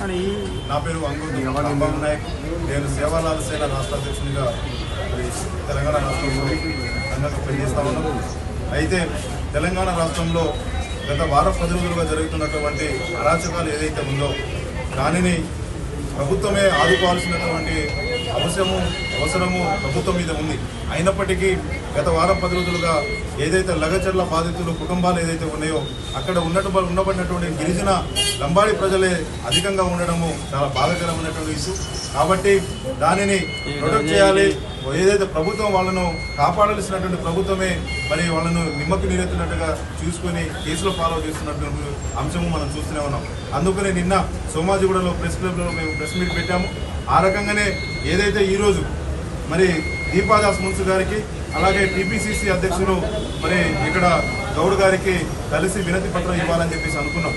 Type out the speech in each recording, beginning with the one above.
నా పేరు అంగుడు రాంబాబు నాయక్. నేను సేవాలాల సేన రాష్ట్ర అధ్యక్షునిగా తెలంగాణ రాష్ట్రంలో రంగంగా పనిచేస్తా ఉన్నాను అయితే తెలంగాణ రాష్ట్రంలో గత వారం పది రోజులుగా జరుగుతున్నటువంటి అరాచకాలు ఏదైతే ఉందో దానిని ప్రభుత్వమే ఆదుకోవాల్సినటువంటి అవసరము అవసరము ప్రభుత్వం మీద ఉంది. అయినప్పటికీ గత వారం పది రోజులుగా ఏదైతే లగచర్ల బాధితులు కుటుంబాలు ఏదైతే ఉన్నాయో అక్కడ ఉన్నట్టు ఉండబడినటువంటి గిరిజన లంబాడి ప్రజలే అధికంగా ఉండడము చాలా బాధాకరమైనటువంటి ఇష్యూ. కాబట్టి దానిని ప్రొటెక్ట్ చేయాలి. ఏదైతే ప్రభుత్వం వాళ్ళను కాపాడాల్సినటువంటి ప్రభుత్వమే మరి వాళ్ళను నిమ్మకి నీరెత్తినట్టుగా చూసుకొని కేసులో ఫాలో చేస్తున్నటువంటి అంశము మనం చూస్తూనే ఉన్నాం. అందుకనే నిన్న సోమాజిగూడలో ప్రెస్ క్లబ్లో మేము ప్రెస్ మీట్ పెట్టాము. ఆ రకంగానే ఏదైతే ఈరోజు మరి దీపాదాస్ మున్సు గారికి అలాగే టీపీసీసీ అధ్యక్షులు మరి ఇక్కడ గౌడ్ గారికి కలిసి వినతి పత్రం ఇవ్వాలని చెప్పేసి అనుకున్నాం.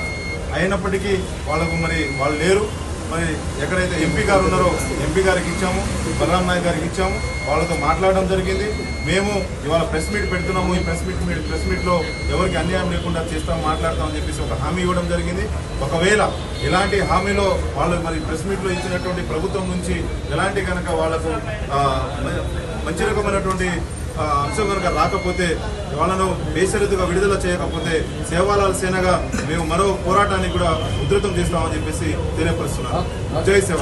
అయినప్పటికీ వాళ్ళకు మరి వాళ్ళు లేరు. మరి ఎక్కడైతే ఎంపీ గారు ఉన్నారో ఎంపీ గారికి ఇచ్చాము బలరాం నాయక్ గారికి ఇచ్చాము వాళ్ళతో మాట్లాడడం జరిగింది. మేము ఇవాళ ప్రెస్ మీట్ పెడుతున్నాము. ఈ ప్రెస్ మీట్ మీ- ప్రెస్ మీట్లో ఎవరికి అన్యాయం లేకుండా చేస్తాం మాట్లాడతామని చెప్పేసి ఒక హామీ ఇవ్వడం జరిగింది. ఒకవేళ ఇలాంటి హామీలో వాళ్ళు మరి ప్రెస్ మీట్లో ఇచ్చినటువంటి ప్రభుత్వం నుంచి ఎలాంటి కనుక వాళ్ళకు మంచి రకమైనటువంటి అంశం కనుక రాకపోతే వాళ్ళను బేషరతుగా విడుదల చేయకపోతే సేవాలాల సేనగా మేము మరో పోరాటాన్ని కూడా ఉధృతం చేస్తామని చెప్పేసి తెలియపరుస్తున్నాం జై సేవ